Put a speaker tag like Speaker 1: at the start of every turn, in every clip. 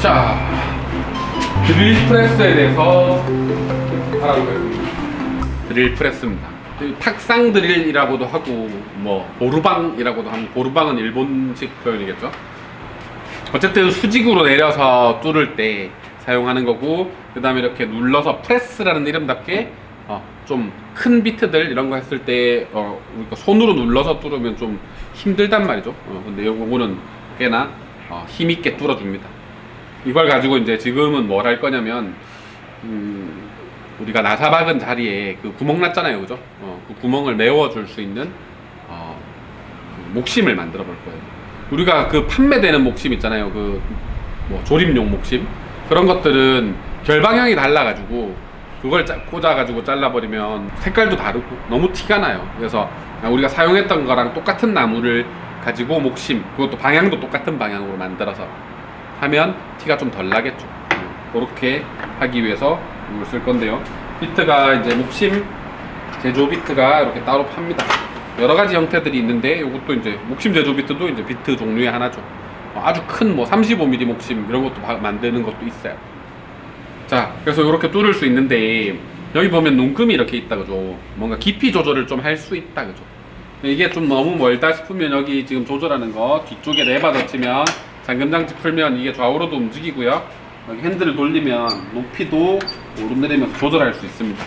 Speaker 1: 자, 드릴 프레스에 대해서 알아보겠습니다. 드릴 프레스입니다. 이 탁상 드릴이라고도 하고 뭐 보르방이라고도 하면 보르방은 일본식 표현이겠죠. 어쨌든 수직으로 내려서 뚫을 때 사용하는 거고 그 다음에 이렇게 눌러서 프레스라는 이름답게 어, 좀큰 비트들 이런 거 했을 때 어, 우리가 손으로 눌러서 뚫으면 좀 힘들단 말이죠. 어, 근데 요거는 꽤나 어, 힘 있게 뚫어줍니다. 이걸 가지고 이제 지금은 뭘 할 거냐면 음, 우리가 나사 박은 자리에 그 구멍 났잖아요, 그죠? 어, 그 구멍을 메워줄 수 있는 어, 그 목심을 만들어 볼 거예요. 우리가 그 판매되는 목심 있잖아요, 그 뭐 조립용 목심 그런 것들은 결 방향이 달라가지고 그걸 짜- 꽂아가지고 잘라버리면 색깔도 다르고 너무 티가 나요. 그래서 우리가 사용했던 거랑 똑같은 나무를 가지고 목심 그것도 방향도 똑같은 방향으로 만들어서 하면 티가 좀 덜 나겠죠. 그렇게 하기 위해서 이걸 쓸 건데요. 비트가 이제 목심 제조 비트가 이렇게 따로 팝니다. 여러 가지 형태들이 있는데 이것도 이제 목심 제조 비트도 이제 비트 종류의 하나죠. 어, 아주 큰 뭐 35mm 목심 이런 것도 바- 만드는 것도 있어요. 자, 그래서 이렇게 뚫을 수 있는데 여기 보면 눈금이 이렇게 있다 그죠. 뭔가 깊이 조절을 좀 할 수 있다 그죠. 이게 좀 너무 멀다 싶으면 여기 지금 조절하는 거 뒤쪽에 레바 젖히면 잠금장치 풀면 이게 좌우로도 움직이고요. 핸들을 돌리면 높이도 오르내리면서 조절할 수 있습니다.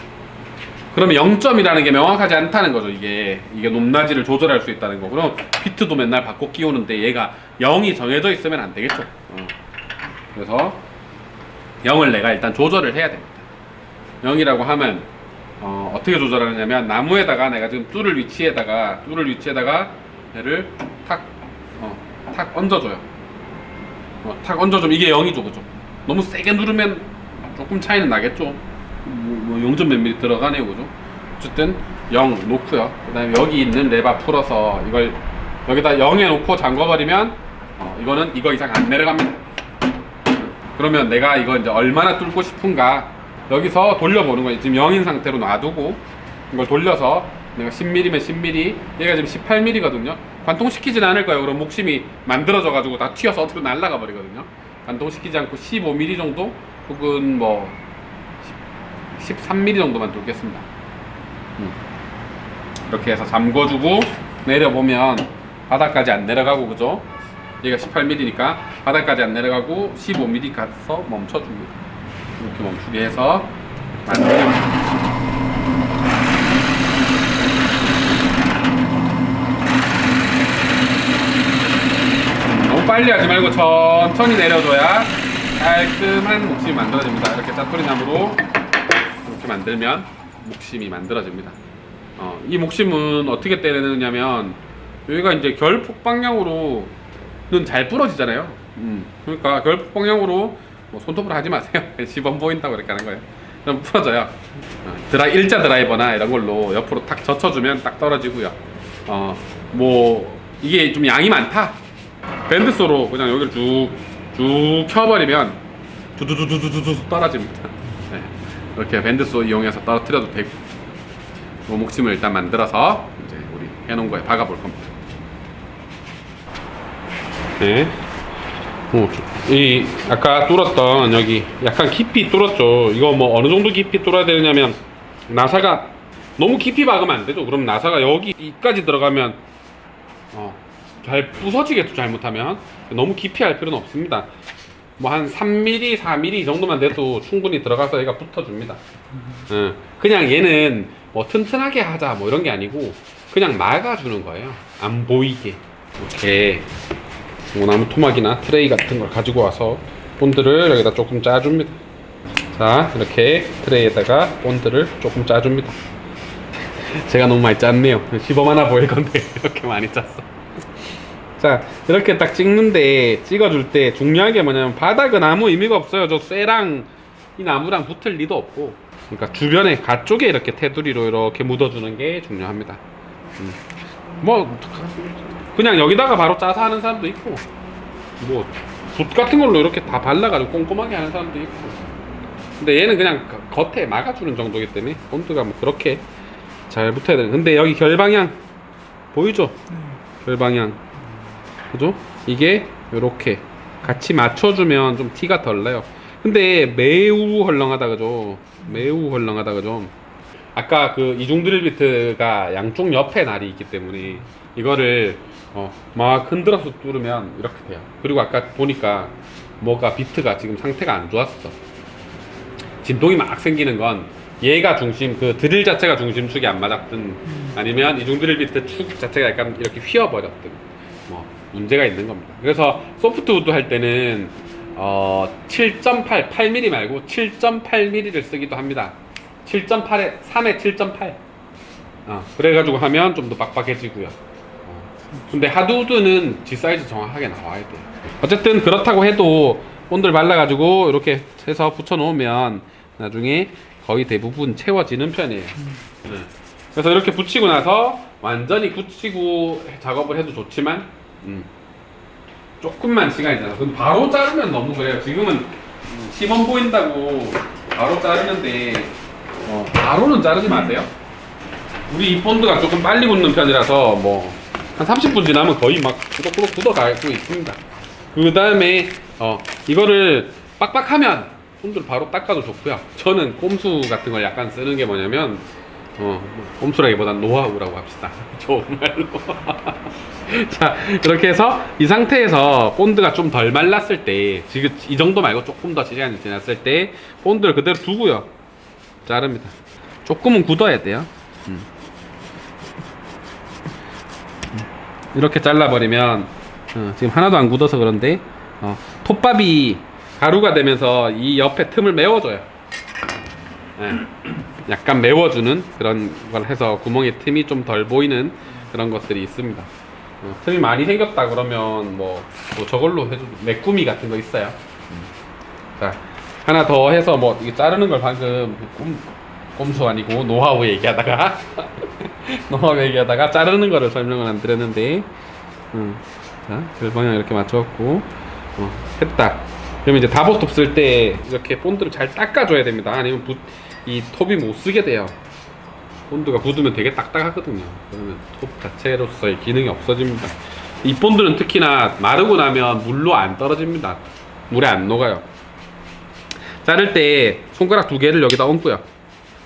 Speaker 1: 그러면 0점이라는 게 명확하지 않다는 거죠. 이게 이게 높낮이를 조절할 수 있다는 거. 그럼 비트도 맨날 바꿔 끼우는데 얘가 0이 정해져 있으면 안 되겠죠. 어. 그래서 0을 내가 일단 조절을 해야 됩니다. 0이라고 하면 어, 떻게 조절하느냐면 나무에다가 내가 지금 뚫을 위치에다가 뚫을 위치에다가 얘를 탁, 어, 탁 얹어줘요. 어, 탁 얹어주면 이게 0이죠, 그죠? 너무 세게 누르면 조금 차이는 나겠죠. 뭐, 뭐 0점 몇 미리 들어가네요, 그죠? 어쨌든 0 놓고요. 그 다음에 여기 있는 레바 풀어서 이걸 여기다 0에 놓고 잠궈버리면 어, 이거는 이거 이상 안 내려갑니다. 그러면 내가 이거 이제 얼마나 뚫고 싶은가 여기서 돌려보는 거예요. 지금 0인 상태로 놔두고 이걸 돌려서 내가 10mm면 10mm 얘가 지금 18mm거든요. 관통시키진 않을 거예요. 그럼 목심이 만들어져 가지고 다 튀어서 어디로 날아가 버리거든요. 관통시키지 않고 15mm 정도 혹은 뭐 13mm 정도만 돌겠습니다. 음. 이렇게 해서 잠궈주고 내려보면 바닥까지 안 내려가고 그죠? 얘가 18mm니까 바닥까지 안 내려가고 15mm 가서 멈춰줍니다. 이렇게 멈추게 해서 만들면 빨리 하지 말고 천천히 내려줘야 깔끔한 목심이 만들어집니다. 이렇게 짜투리 나무로 이렇게 만들면 목심이 만들어집니다. 어, 이 목심은 어떻게 떼내느냐면 여기가 이제 결폭 방향으로는 잘 부러지잖아요. 음, 그러니까 결폭 방향으로 뭐 손톱으로 하지 마세요. 시범 보인다고 이렇게 하는 거예요. 그럼 부러져요. 어, 드라 일자 드라이버나 이런 걸로 옆으로 탁 젖혀주면 딱 떨어지고요. 어, 뭐 이게 좀 양이 많다. 밴드소로 그냥 여기를 쭉, 쭉 켜버리면 두두두두두두 떨어집니다. 네. 이렇게 밴드소 이용해서 떨어뜨려도 되고 뭐 목심을 일단 만들어서 이제 우리 해놓은 거에 박아볼 겁니다. 네. 오, 이 아까 뚫었던 여기 약간 깊이 뚫었죠. 이거 뭐 어느 정도 깊이 뚫어야 되냐면 나사가 너무 깊이 박으면 안 되죠. 그럼 나사가 여기까지 들어가면 어, 잘 부서지겠죠. 잘못하면 너무 깊이 할 필요는 없습니다. 뭐 한 3mm, 4mm 이 정도만 돼도 충분히 들어가서 얘가 붙어줍니다. 예, 그냥 얘는 뭐 튼튼하게 하자 뭐 이런 게 아니고 그냥 막아주는 거예요. 안 보이게 이렇게 뭐 나무 토막이나 트레이 같은 걸 가지고 와서 본드를 여기다 조금 짜줍니다. 자 이렇게 트레이에다가 본드를 조금 짜줍니다. 제가 너무 많이 짰네요. 시범 하나 보일 건데 이렇게 많이 짰어. 자 이렇게 딱 찍는데 찍어줄 때 중요한 게 뭐냐면 바닥은 아무 의미가 없어요. 저 쇠랑 이 나무랑 붙을 리도 없고 그러니까 주변에 가쪽에 이렇게 테두리로 이렇게 묻어주는 게 중요합니다. 음. 뭐 그냥 여기다가 바로 짜서 하는 사람도 있고 뭐 붓 같은 걸로 이렇게 다 발라가지고 꼼꼼하게 하는 사람도 있고 근데 얘는 그냥 겉- 겉에 막아주는 정도이기 때문에 본드가 뭐 그렇게 잘 붙어야 되는 근데 여기 결방향 보이죠? 결방향 그죠? 이게 요렇게 같이 맞춰주면 좀 티가 덜 나요. 근데 매우 헐렁하다 그죠? 매우 헐렁하다 그죠? 아까 그 이중 드릴 비트가 양쪽 옆에 날이 있기 때문에 이거를 어, 막 흔들어서 뚫으면 이렇게 돼요. 그리고 아까 보니까 뭐가 비트가 지금 상태가 안 좋았어. 진동이 막 생기는 건 얘가 중심 그 드릴 자체가 중심축이 안 맞았든 아니면 이중 드릴 비트 축 자체가 약간 이렇게 휘어버렸든 뭐 문제가 있는 겁니다. 그래서 소프트 우드 할 때는 어 7.8 8mm 말고 7.8mm를 쓰기도 합니다. 7.8에 3에 7.8 어, 그래가지고 하면 좀 더 빡빡해지고요. 어, 근데 하드우드는 G 사이즈 정확하게 나와야 돼요. 어쨌든 그렇다고 해도 본들 발라가지고 이렇게 해서 붙여놓으면 나중에 거의 대부분 채워지는 편이에요. 네. 그래서 이렇게 붙이고 나서 완전히 붙이고 작업을 해도 좋지만 음, 조금만 시간이 지나서 그럼 바로 자르면 너무 그래요. 지금은 시범 보인다고 바로 자르는데 어, 바로는 자르지 마세요. 우리 이 본드가 조금 빨리 굳는 편이라서 뭐 한 30분 지나면 거의 막 꾸덕꾸덕 굳어가고 있습니다. 그 다음에 어, 이거를 빡빡하면 손들 바로 닦아도 좋고요. 저는 꼼수 같은 걸 약간 쓰는 게 뭐냐면 어, 뭐 꼼수라기보단 노하우라고 합시다. 좋은 말로. 자, 이렇게 해서 이 상태에서 본드가 좀 덜 말랐을 때, 지금 이 정도 말고 조금 더 시간이 지났을 때, 본드를 그대로 두고요. 자릅니다. 조금은 굳어야 돼요. 음. 음. 이렇게 잘라버리면, 어, 지금 하나도 안 굳어서 그런데, 어, 톱밥이 가루가 되면서 이 옆에 틈을 메워줘요. 예. 약간 메워주는 그런 걸 해서 구멍의 틈이 좀 덜 보이는 그런 것들이 있습니다. 어, 틈이 많이 생겼다 그러면 뭐, 뭐 저걸로 해도 메꾸미 같은 거 있어요. 자 하나 더 해서 뭐 이거 자르는 걸 방금 꼼, 꼼수 아니고 노하우 얘기하다가 노하우 얘기하다가 자르는 거를 설명을 안 드렸는데 음, 자 절방향 이렇게 맞춰갖고 어, 했다. 그러면 이제 다보톱 쓸 때 이렇게 본드를 잘 닦아줘야 됩니다. 아니면 부, 이 톱이 못 쓰게 돼요. 본드가 굳으면 되게 딱딱하거든요. 그러면 톱 자체로서의 기능이 없어집니다. 이 본드는 특히나 마르고 나면 물로 안 떨어집니다. 물에 안 녹아요. 자를 때 손가락 두 개를 여기다 얹고요.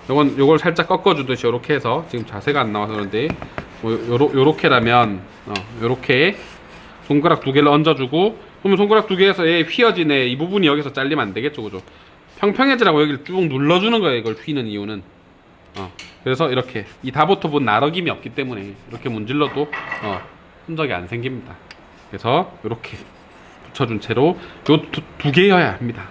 Speaker 1: 요건 요걸 살짝 꺾어주듯이 이렇게 해서 지금 자세가 안 나와서 그런데 뭐 요러, 요렇게라면 어, 요렇게 손가락 두 개를 얹어주고 그러면 손가락 두 개에서 얘 휘어지네 이 부분이 여기서 잘리면 안 되겠죠 그죠 평평해지라고 여기를 쭉 눌러주는 거예요 이걸 휘는 이유는. 어, 그래서 이렇게 이 다보톱은 나럭임이 없기 때문에 이렇게 문질러도 어, 흔적이 안 생깁니다. 그래서 이렇게 붙여준 채로 요 두 개여야 합니다.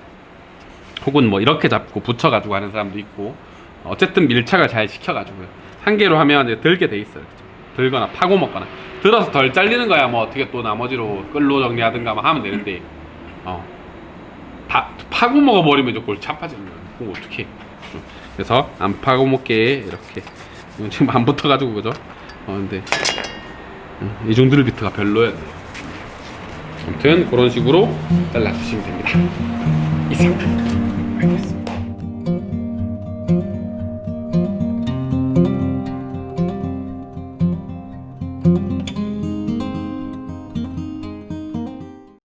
Speaker 1: 혹은 뭐 이렇게 잡고 붙여가지고 하는 사람도 있고 어쨌든 밀착을 잘 시켜가지고요. 한 개로 하면 이제 들게 돼 있어요? 들거나 파고 먹거나. 들어서 덜 잘리는 거야. 뭐 어떻게 또 나머지로 끌로 정리하든가 뭐 하면 되는데. 어. 다 파고 먹어버리면 이제 골치 아파지는 거야 그럼 어떻게 그래서 안 파고 먹게 이렇게. 지금 안 붙어가지고 그죠? 어 근데 음, 이 정도를 비트가 별로야. 돼요 아무튼 그런 식으로 잘라주시면 됩니다. 이상. 알겠습니다